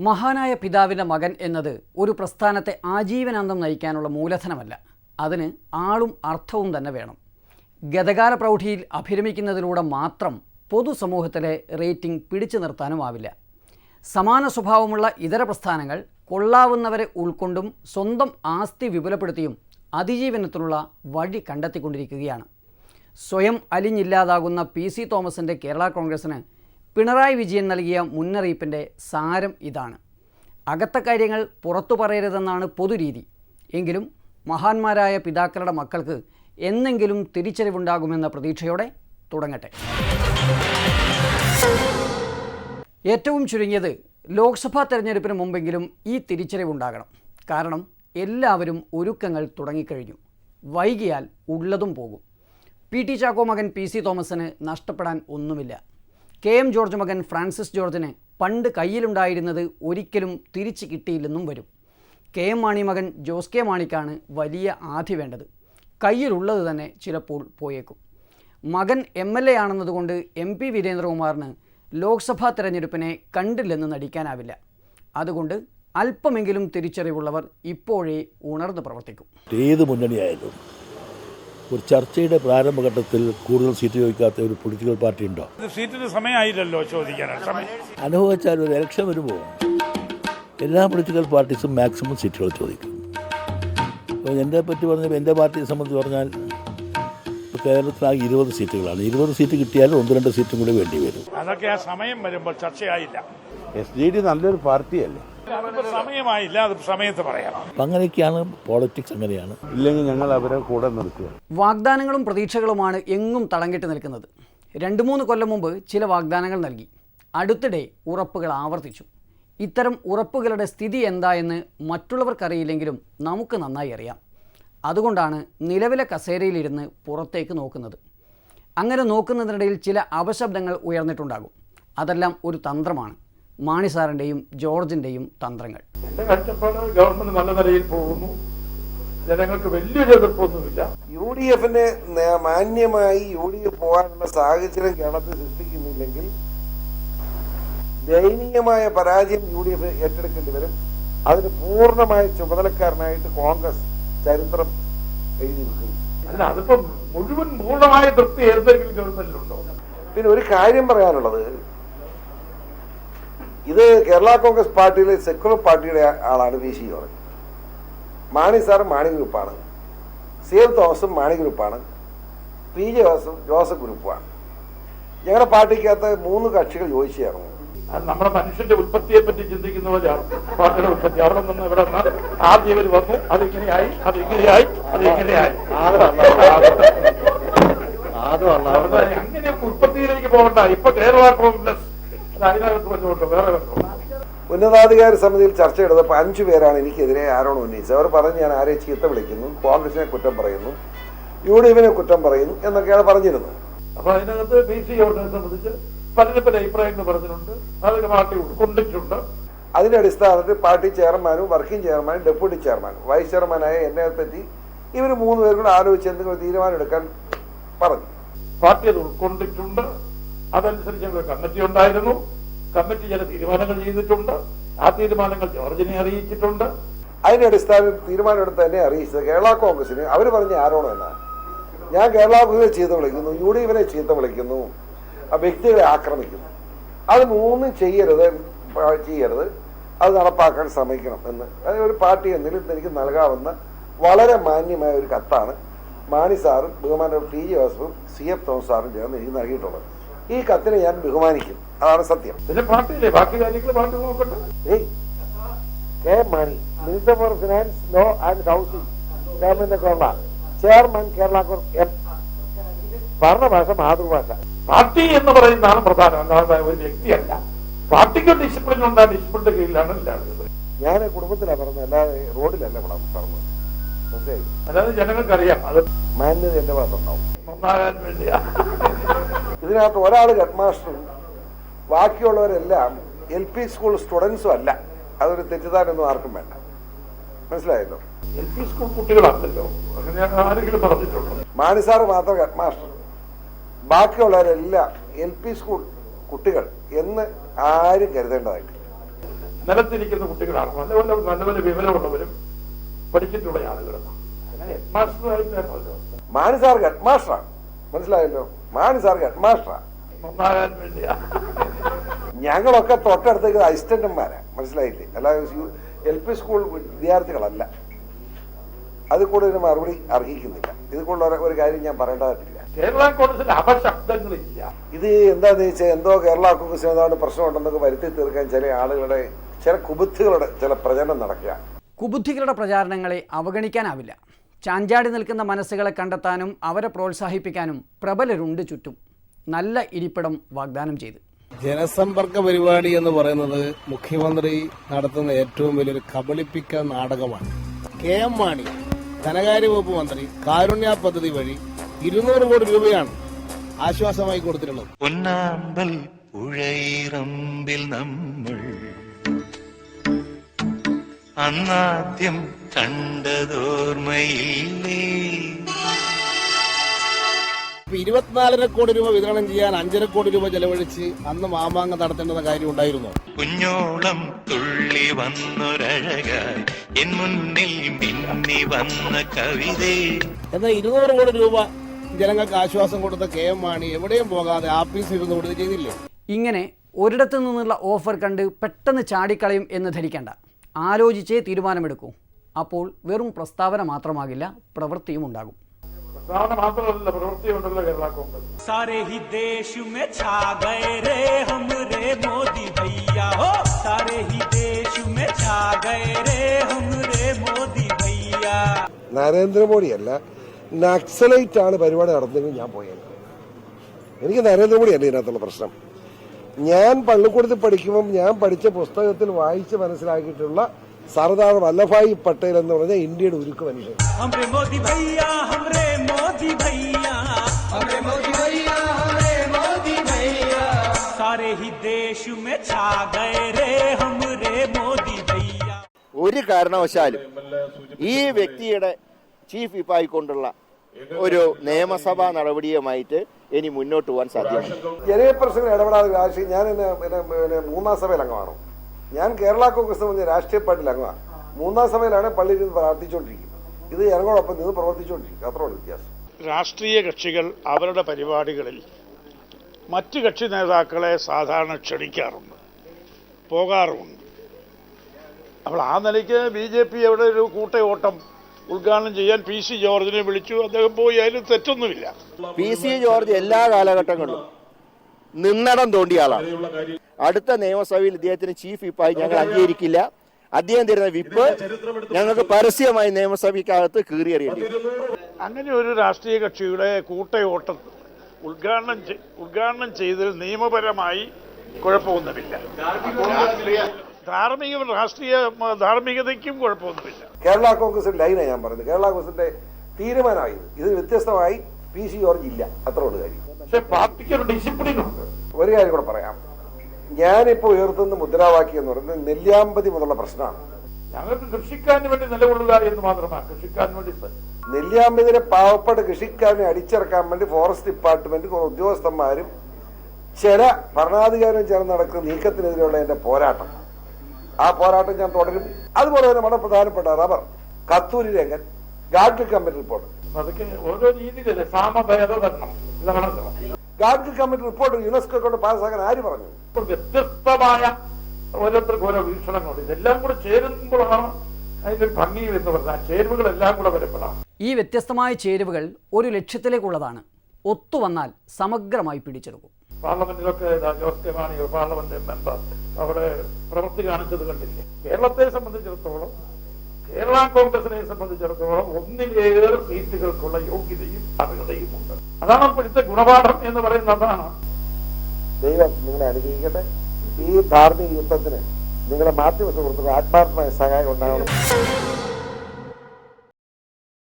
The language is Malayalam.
മഹാനായ പിതാവിന്റെ മകൻ എന്നത് ഒരു പ്രസ്ഥാനത്തെ ആജീവനാന്തം നയിക്കാനുള്ള മൂലധനമല്ല. അതിന് ആളും അർത്ഥവും തന്നെ വേണം. ഗതകാല പ്രൗഢിയിൽ അഭിരമിക്കുന്നതിലൂടെ മാത്രം പൊതുസമൂഹത്തിലെ റേറ്റിംഗ് പിടിച്ചു നിർത്താനുമാവില്ല സമാന സ്വഭാവമുള്ള ഇതര പ്രസ്ഥാനങ്ങൾ കൊള്ളാവുന്നവരെ ഉൾക്കൊണ്ടും സ്വന്തം ആസ്തി വിപുലപ്പെടുത്തിയും അതിജീവനത്തിനുള്ള വഴി കണ്ടെത്തിക്കൊണ്ടിരിക്കുകയാണ്. സ്വയം അലിഞ്ഞില്ലാതാകുന്ന പി സി തോമസിന്റെ കേരള കോൺഗ്രസിന് പിണറായി വിജയൻ നൽകിയ മുന്നറിയിപ്പിന്റെ സാരം ഇതാണ്. അകത്ത കാര്യങ്ങൾ പുറത്തു പറയരുതെന്നാണ് പൊതുരീതി. എങ്കിലും മഹാന്മാരായ പിതാക്കളുടെ മക്കൾക്ക് എന്നെങ്കിലും തിരിച്ചറിവുണ്ടാകുമെന്ന പ്രതീക്ഷയോടെ തുടങ്ങട്ടെ. ഏറ്റവും ചുരുങ്ങിയത് ലോക്സഭാ തെരഞ്ഞെടുപ്പിന് മുമ്പെങ്കിലും ഈ തിരിച്ചറിവുണ്ടാകണം. കാരണം എല്ലാവരും ഒരുക്കങ്ങൾ തുടങ്ങിക്കഴിഞ്ഞു. വൈകിയാൽ ഉള്ളതും പോകും. പി ടി ചാക്കോ മകൻ പി സി തോമസിന് നഷ്ടപ്പെടാൻ ഒന്നുമില്ല. കെ എം ജോർജ് മകൻ ഫ്രാൻസിസ് ജോർജിന് പണ്ട് കയ്യിലുണ്ടായിരുന്നത് ഒരിക്കലും തിരിച്ചു കിട്ടിയില്ലെന്നും വരും. കെ എം മാണി മകൻ ജോസ് കെ മാണിക്കാണ് വലിയ ആധി വേണ്ടത്. കയ്യിലുള്ളത് തന്നെ ചിലപ്പോൾ പോയേക്കും. മകൻ എം എൽ എ ആണെന്നതുകൊണ്ട് എം പി വീരേന്ദ്രകുമാറിന് ലോക്സഭാ തെരഞ്ഞെടുപ്പിനെ കണ്ടില്ലെന്ന് നടിക്കാനാവില്ല. അതുകൊണ്ട് അല്പമെങ്കിലും തിരിച്ചറിവുള്ളവർ ഇപ്പോഴേ ഉണർന്ന് പ്രവർത്തിക്കും. ഏത് മുന്നണിയായാലും ഒരു ചർച്ചയുടെ പ്രാരംഭഘട്ടത്തിൽ കൂടുതൽ സീറ്റ് ചോദിക്കാത്ത ഒരു പൊളിറ്റിക്കൽ പാർട്ടി ഉണ്ടോ? സീറ്റിന് സമയമായില്ലല്ലോ ചോദിക്കാൻ. അനുഭവിച്ചാൽ ഒരു ഇലക്ഷൻ വരുമ്പോൾ എല്ലാ പൊളിറ്റിക്കൽ പാർട്ടീസും മാക്സിമം സീറ്റുകൾ ചോദിക്കും. അപ്പോൾ എന്റെ പറ്റി പറഞ്ഞപ്പോൾ എന്റെ പാർട്ടിയെ സംബന്ധിച്ച് പറഞ്ഞാൽ കേരളത്തിലാകെ ഇരുപത് സീറ്റുകളാണ്. ഇരുപത് സീറ്റ് കിട്ടിയാലും ഒന്ന് രണ്ട് സീറ്റും കൂടി വേണ്ടി വരും. അതൊക്കെ ആ സമയം വരുമ്പോൾ ചർച്ചയായില്ല. എസ് ഡി ഡി നല്ലൊരു പാർട്ടിയല്ലേ? സമയമായില്ല അത് സമയത്ത് പറയാം അങ്ങനെയൊക്കെയാണ് പോളിറ്റിക്സ് അങ്ങനെയാണ്. ഇല്ലെങ്കിൽ ഞങ്ങൾ അവരെ കൂടെ നിർത്തുക. വാഗ്ദാനങ്ങളും പ്രതീക്ഷകളുമാണ് എങ്ങും തടങ്കിട്ട് നിൽക്കുന്നത്. രണ്ട് മൂന്ന് കൊല്ലം മുമ്പ് ചില വാഗ്ദാനങ്ങൾ നൽകി. അടുത്തിടെ ഉറപ്പുകൾ ആവർത്തിച്ചു. ഇത്തരം ഉറപ്പുകളുടെ സ്ഥിതി എന്താ എന്ന് മറ്റുള്ളവർക്കറിയില്ലെങ്കിലും നമുക്ക് നന്നായി അറിയാം. അതുകൊണ്ടാണ് നിലവിലെ കസേരയിലിരുന്ന് പുറത്തേക്ക് നോക്കുന്നത്. അങ്ങനെ നോക്കുന്നതിനിടയിൽ ചില അപശബ്ദങ്ങൾ ഉയർന്നിട്ടുണ്ടാകും. അതെല്ലാം ഒരു തന്ത്രമാണ്. മാണി സാറിന്റെയും ജോർജിന്റെയും തന്ത്രങ്ങൾ. കാഴ്ചപ്പാട് ഗവൺമെന്റ് നല്ല നിലയിൽ പോകുന്നു. ജനങ്ങൾക്ക് വലിയൊരു എതിർപ്പൊന്നുമില്ല. യു ഡി എഫിന് മാന്യമായി യു ഡി എഫ് പോകാനുള്ള സാഹചര്യം കേരളത്തിൽ സൃഷ്ടിക്കുന്നില്ലെങ്കിൽ ദയനീയമായ പരാജയം യു ഡി എഫ് ഏറ്റെടുക്കേണ്ടി വരും. അതിന് പൂർണമായ ചുമതലക്കാരനായിട്ട് കോൺഗ്രസ് ചരിത്രം എഴുതി വെക്കും അല്ല അതിപ്പം മുഴുവൻ പൂർണമായ തൃപ്തി ഏതെങ്കിലും ഗവൺമെന്റിലുണ്ടോ? പിന്നെ ഒരു കാര്യം പറയാനുള്ളത്. ഇത് കേരള കോൺഗ്രസ് പാർട്ടിയിലെ സെക്യുലർ പാർട്ടിയുടെ ആളാണ് V C George. Mani sir Mani ഗ്രൂപ്പാണ്. സി എൽ തോമസും മാണി ഗ്രൂപ്പാണ്. പി ജെ ജോസഫ് ജോസഫ് ഗ്രൂപ്പാണ് ഞങ്ങളുടെ പാർട്ടിക്കകത്ത് മൂന്ന് കക്ഷികൾ യോജിച്ചു ചേർന്നു അത് നമ്മുടെ മനുഷ്യന്റെ ഉൽപ്പത്തിയെ പറ്റി ചിന്തിക്കുന്ന പോലെയാണ്. പാർട്ടിയുടെ ഉൽപ്പത്തി അവിടെ നിന്ന് ഇവിടെ നിന്ന് ആദ്യം ഇവർ വന്നു. അതിങ്ങനെയായി അതിങ്ങനെയായി അതിങ്ങനെയായി. അവിടെ അങ്ങനെയൊക്കെ ഉൽപ്പത്തിയിലേക്ക് പോകണ്ട. ഇപ്പൊ കേരള കോൺഗ്രസ് ഉന്നതാധികാര സമിതിയിൽ ചർച്ച എടുത്തപ്പോൾ അഞ്ചു പേരാണ് എനിക്കെതിരെ ആരോണം ഉന്നയിച്ചത്. അവർ പറഞ്ഞ് ഞാൻ ആരെ ചീത്ത വിളിക്കുന്നു കോൺഗ്രസിനെ കുറ്റം പറയുന്നു യു ഡി എഫിനെ കുറ്റം പറയുന്നു എന്നൊക്കെയാണ് പറഞ്ഞിരുന്നത്. അപ്പൊ അതിനകത്ത് ബി സി ഓർഡിനെ സംബന്ധിച്ച് പലരും പല അഭിപ്രായങ്ങൾ പറഞ്ഞിട്ടുണ്ട്. അതിന് പാർട്ടി ഉൾക്കൊണ്ടിട്ടുണ്ട് അതിന്റെ അടിസ്ഥാനത്തിൽ പാർട്ടി ചെയർമാനും വർക്കിംഗ് ചെയർമാനും ഡെപ്യൂട്ടി ചെയർമാനും വൈസ് ചെയർമാനായ എന്നെ പറ്റി ഇവർ മൂന്ന് പേരും കൂടെ ആലോചിച്ച് എന്തെങ്കിലും തീരുമാനം എടുക്കാൻ പറഞ്ഞു. പാർട്ടി അത് ഉൾക്കൊണ്ടിട്ടുണ്ട്. അതനുസരിച്ച് ഞങ്ങൾ കമ്മിറ്റി ഉണ്ടായിരുന്നു. കമ്മിറ്റി ചില തീരുമാനങ്ങൾ ചെയ്തിട്ടുണ്ട്. ആ തീരുമാനങ്ങൾ ജോർജിനെ അറിയിച്ചിട്ടുണ്ട്. അതിന്റെ അടിസ്ഥാനത്തിൽ തീരുമാനമെടുത്ത് തന്നെ അറിയിച്ചത് കേരള കോൺഗ്രസിന്. അവർ പറഞ്ഞ ആരോണം എന്നാണ് ഞാൻ കേരള കോൺഗ്രസിനെ ചീത്ത വിളിക്കുന്നു യു ഡി എഫിനെ ചീത്ത വിളിക്കുന്നു വ്യക്തികളെ ആക്രമിക്കുന്നു. അത് മൂന്നും ചെയ്യരുത് ചെയ്യരുത്. അത് നടപ്പാക്കാൻ ശ്രമിക്കണം എന്ന്. അത് ഒരു പാർട്ടി എന്തെങ്കിലും എനിക്ക് നൽകാവുന്ന വളരെ മാന്യമായ ഒരു കത്താണ് മാണി സാറും ബഹുമാനപ്പെട്ട ടി ജി വാസുവും സി എഫ് തോമസ് സാറും ചേർന്ന് എനിക്ക് നൽകിയിട്ടുള്ളത്. ഈ കത്തിനെ ഞാൻ ബഹുമാനിക്കും. അതാണ് സത്യം. പിന്നെ പാർട്ടിയില്ലേ? ബാക്കി കാര്യങ്ങൾ പാർട്ടി നോക്കട്ടെ ഏയ്. K Mani minister for finance law and housing government Kerala chairman Kerala ഭരണഭാഷ മാതൃഭാഷ. പാർട്ടി എന്ന് പറയുന്നതാണ് പ്രധാനം. അല്ലാതെ ഒരു വ്യക്തിയല്ല. പാർട്ടിക്ക് ഡിസിപ്ലിൻ ഉണ്ടാ ആ ഡിസിപ്ലിന്റെ കീഴിലാണ് എല്ലാവരും ഞാൻ കുടുംബത്തിലാണ് പറഞ്ഞത് അല്ലാതെ റോഡിലല്ല ഇവിടെ പറഞ്ഞത് മനസ്സിലായി? അതായത് ജനങ്ങൾക്കറിയാം. അത് മാന്യത എന്റെ ഭാഗത്തുണ്ടാവും. നന്നാകാൻ വേണ്ടിയാ. ഇതിനകത്ത് ഒരാൾ ഹെഡ് മാസ്റ്ററും ബാക്കിയുള്ളവരെല്ലാം എൽ പി സ്കൂൾ സ്റ്റുഡൻസും അല്ല. അതൊരു തെറ്റിദ്ധാരണൊന്നും ആർക്കും വേണ്ട. മനസ്സിലായല്ലോ? എൽ പി സ്കൂൾ കുട്ടികളാണല്ലോ. ആരെങ്കിലും പറഞ്ഞിട്ടുണ്ടോ? മാണിസാറ് മാത്രം ഹെഡ് മാസ്റ്റർ ബാക്കിയുള്ളവരെല്ലാം എൽ പി സ്കൂൾ കുട്ടികൾ എന്ന് ആരും കരുതേണ്ടതായിട്ട് നിലത്തിരിക്കുന്ന കുട്ടികളാണ്. നല്ലപോലെ വിവരമുള്ളവരും പഠിച്ചിട്ടുള്ള ആളുകളാണ്. അങ്ങനെ ഹെഡ് മാസ്റ്ററാണ് മനസ്സിലായല്ലോ? മാണി സാർ ഹെഡ്മാസ്റ്ററാ ഞങ്ങളൊക്കെ തൊട്ടടുത്തേക്ക് അസിസ്റ്റന്റുമാരാ. മനസ്സിലായില്ലേ? അല്ലാതെ എൽ പി സ്കൂൾ വിദ്യാർത്ഥികളല്ല. അത് കൂടുതൽ മറുപടി അർഹിക്കുന്നില്ല. ഇത് കൂടുതൽ ഒരു കാര്യം ഞാൻ പറയേണ്ടതായിട്ടില്ല. കേരള കോൺഗ്രസിന്റെ അപശബ്ദങ്ങളില്ല. ഇത് എന്താന്ന് വെച്ചാൽ എന്തോ കേരള കോൺഗ്രസ് ഏതാണ്ട് പ്രശ്നമുണ്ടെന്നൊക്കെ വരുത്തി തീർക്കാൻ ചില ആളുകളുടെ ചില കുബുദ്ധികളുടെ ചില പ്രചരണം നടക്കുക കുബുദ്ധികളുടെ പ്രചാരണങ്ങളെ അവഗണിക്കാനാവില്ല. ചാഞ്ചാടി നിൽക്കുന്ന മനസ്സുകളെ കണ്ടെത്താനും അവരെ പ്രോത്സാഹിപ്പിക്കാനും പ്രബലരുണ്ട് ചുറ്റും. നല്ല ഇരിപ്പിടം വാഗ്ദാനം ചെയ്ത്. ജനസമ്പർക്ക പരിപാടി എന്ന് പറയുന്നത് മുഖ്യമന്ത്രി നടത്തുന്ന ഏറ്റവും വലിയൊരു കബളിപ്പിക്ക നാടകമാണ്. കെ എം മാണി ധനകാര്യ വകുപ്പ് മന്ത്രി കാരുണ്യ പദ്ധതി വഴി ഇരുന്നൂറ് കോടി രൂപയാണ് ആശ്വാസമായി കൊടുത്തിട്ടുള്ളത്. പൊന്നാമ്പൽ പുഴയിറമ്പിൽ നമ്മൾ അന്നാദ്യം കണ്ടതോർമ്മയില്ലേ? ഇരുപത്തിനാലര കോടി രൂപ വിതരണം ചെയ്യാൻ അഞ്ചര കോടി രൂപ ചെലവഴിച്ച് അന്ന് മാമാങ്കം നടത്തേണ്ടെന്ന കാര്യം ഉണ്ടായിരുന്നു. കുഞ്ഞോളം തുള്ളി വന്നൊരഴകായി എൻ മുന്നിൽ മിന്നി വന്ന കവിതേ. എന്നാൽ ഇരുന്നൂറ് കോടി രൂപ ജനങ്ങൾക്ക് ആശ്വാസം കൊടുത്ത കെ എം മാണി എവിടെയും പോകാതെ ആഫീസിൽ ഇരുന്ന് കൊടുത്ത് ചെയ്തില്ലേ? ഇങ്ങനെ ഒരിടത്തു നിന്നുള്ള ഓഫർ കണ്ട് പെട്ടെന്ന് ചാടിക്കളയും എന്ന് ധരിക്കേണ്ട. ആലോചിച്ചേ തീരുമാനമെടുക്കൂ. അപ്പോൾ വെറും പ്രസ്താവന മാത്രമാകില്ല പ്രവൃത്തിയും ഉണ്ടാകും. പ്രസ്താവന പ്രവൃത്തി ഉണ്ടല്ലോ നക്സലൈറ്റ് ആണ് പരിപാടി നടന്നതെങ്കിൽ ഞാൻ പോയേനെ. എനിക്ക് നരേന്ദ്രമോദി അല്ല ഇതിനകത്തുള്ള പ്രശ്നം. ഞാൻ പള്ളിക്കൂടത്തിൽ പഠിക്കുമ്പം ഞാൻ പഠിച്ച പുസ്തകത്തിൽ വായിച്ച് മനസ്സിലാക്കിയിട്ടുള്ള സർദാർ വല്ലഭായി പട്ടേൽ എന്ന് പറഞ്ഞ ഇന്ത്യയുടെ ഉരുക്ക് മനുഷ്യൻ. ഒരു കാരണവശാലും ഈ വ്യക്തിയുടെ ചീഫ് വിപ്പായിക്കൊണ്ടുള്ള ഒരു നിയമസഭാ നടപടിയുമായിട്ട് ഇനി മുന്നോട്ട് പോകാൻ സാധ്യമല്ല. ജനപ്രസംഗം ഇടപെടാതെ ആവശ്യം ഞാൻ എന്നെ മൂന്നാം സഭയിൽ അംഗമാണോ ഞാൻ കേരള കോൺഗ്രസ് എന്ന് പറഞ്ഞ രാഷ്ട്രീയ പാർട്ടിയിൽ അംഗമാണ് മൂന്നാം സമയത്താണ് പള്ളിയിൽ നിന്ന് പ്രാർത്ഥിച്ചുകൊണ്ടിരിക്കുന്നത്. ഇത് ഞങ്ങളോടൊപ്പം നിന്ന് പ്രവർത്തിച്ചുകൊണ്ടിരിക്കും അത്രയുള്ള വ്യത്യാസം. രാഷ്ട്രീയ കക്ഷികൾ അവരുടെ പരിപാടികളിൽ മറ്റ് കക്ഷി നേതാക്കളെ സാധാരണ ക്ഷണിക്കാറുണ്ട് പോകാറുമുണ്ട്. അപ്പോൾ ആ നിലയ്ക്ക് ബി ജെ പി അവിടെ ഒരു കൂട്ടയോട്ടം ഉദ്ഘാടനം ചെയ്യാൻ പി സി ജോർജിനെ വിളിച്ചു. അദ്ദേഹം പോയി അതിൽ തെറ്റൊന്നുമില്ല. പി സി ജോർജ് എല്ലാ കാലഘട്ടങ്ങളിലും നിന്നടം തോണ്ടിയ ആളാണ്. അടുത്ത നിയമസഭയിൽ ഇദ്ദേഹത്തിന് ചീഫ് വിപ്പായി ഞങ്ങൾ അംഗീകരിക്കില്ല. അദ്ദേഹം തരുന്ന വിപ്പ് ഞങ്ങൾക്ക് പരസ്യമായി നിയമസഭയ്ക്കകത്ത് കീറിയറിയേണ്ടി. അങ്ങനെ ഒരു രാഷ്ട്രീയ കക്ഷിയുടെ കൂട്ടയോട്ടം ഉദ്ഘാടനം ഉദ്ഘാടനം ചെയ്തതിൽ നിയമപരമായി കുഴപ്പമൊന്നുമില്ല. ധാർമ്മിക രാഷ്ട്രീയ ധാർമ്മികതയ്ക്കും കുഴപ്പമൊന്നുമില്ല. കേരള കോൺഗ്രസിന്റെ ലൈനാണ് ഞാൻ പറയുന്നത് കേരള കോൺഗ്രസിന്റെ തീരുമാനമായി. ഇത് വ്യത്യസ്തമായി പി സി ജോർജ് ഇല്ല. അത്ര ഉള്ളു കാര്യം. പക്ഷെ പാർട്ടിക്ക് ഒരു ഡിസിപ്ലിൻ ഉണ്ട്. ഒരു കാര്യം കൂടെ പറയാം. ഞാനിപ്പോൾ ഉയർത്തുന്ന മുദ്രാവാക്യം എന്ന് പറയുന്നത് നെല്ലിയാമ്പതി മുതലുള്ള പ്രശ്നമാണ്. ഞങ്ങൾക്ക് കൃഷിക്കാരന് വേണ്ടി നിലകൊള്ളുക എന്ന് മാത്രമാണ്. കൃഷിക്കാരന് വേണ്ടി സ- പാവപ്പെട്ട കൃഷിക്കാരനെ അടിച്ചിറക്കാൻ വേണ്ടി ഫോറസ്റ്റ് ഡിപ്പാർട്ട്മെന്റ് കുറെ ഉദ്യോഗസ്ഥന്മാരും ചില ഭരണാധികാരികളും ചേർന്ന് നടക്കുന്ന നീക്കത്തിനെതിരെയുള്ള എന്റെ പോരാട്ടം. ആ പോരാട്ടം ഞാൻ തുടരും. അതുപോലെ തന്നെ വളരെ പ്രധാനപ്പെട്ട rubber Kasturirangan Gadgil committee report. അതൊക്കെ ഓരോ രീതിയിലല്ലേ? സാമഭേദവരണം ഇതാണല്ലോ. ഗാഡ്ഗിൽ കമ്മിറ്റി റിപ്പോർട്ട് യുനെസ്കോ കൊണ്ട് പാസ്സാക്കാൻ ആര് പറഞ്ഞു? ഇപ്പോൾ വ്യത്യസ്തമായ ഓരോരുത്തർക്ക് ഓരോ വീക്ഷണങ്ങളുണ്ട്. ഇതെല്ലാം കൂടെ ചേരുമ്പോഴാണ് അതിന്റെ ഭംഗി എന്ന് പറഞ്ഞാൽ ചേരുവകളെല്ലാം കൂടെ വരുമ്പോഴാണ്. ഈ വ്യത്യസ്തമായ ചേരുവകൾ ഒരു ലക്ഷ്യത്തിലേക്കുള്ളതാണ്. ഒത്തുവന്നാൽ സമഗ്രമായി പിടിച്ചെടുക്കും. പാർലമെന്റിലൊക്കെ ജോസ് കെ മാണി ഒരു പാർലമെന്റ് മെമ്പർ അവിടെ പ്രവൃത്തി കാണിച്ചത് കണ്ടില്ലേ? കേരളത്തെ സംബന്ധിച്ചിടത്തോളം കേരള കോൺഗ്രസിനെ സംബന്ധിച്ചിടത്തോളം ഒന്നിലേറെ സീറ്റുകൾക്കുള്ള യോഗ്യതയും അർഹതയും ഉണ്ട് അതാണ് ഇപ്പോഴത്തെ ഗുണപാഠം എന്ന് പറയുന്നത് അതാണ്. ദൈവം നിങ്ങളെ അനുഗ്രഹിക്കട്ടെ. ഈ ധാർമ്മിക യുദ്ധത്തിന് നിങ്ങളെ മാധ്യമ സുഹൃത്തുക്കൾ ആത്മാർത്ഥമായ സഹായം ഉണ്ടാവണം.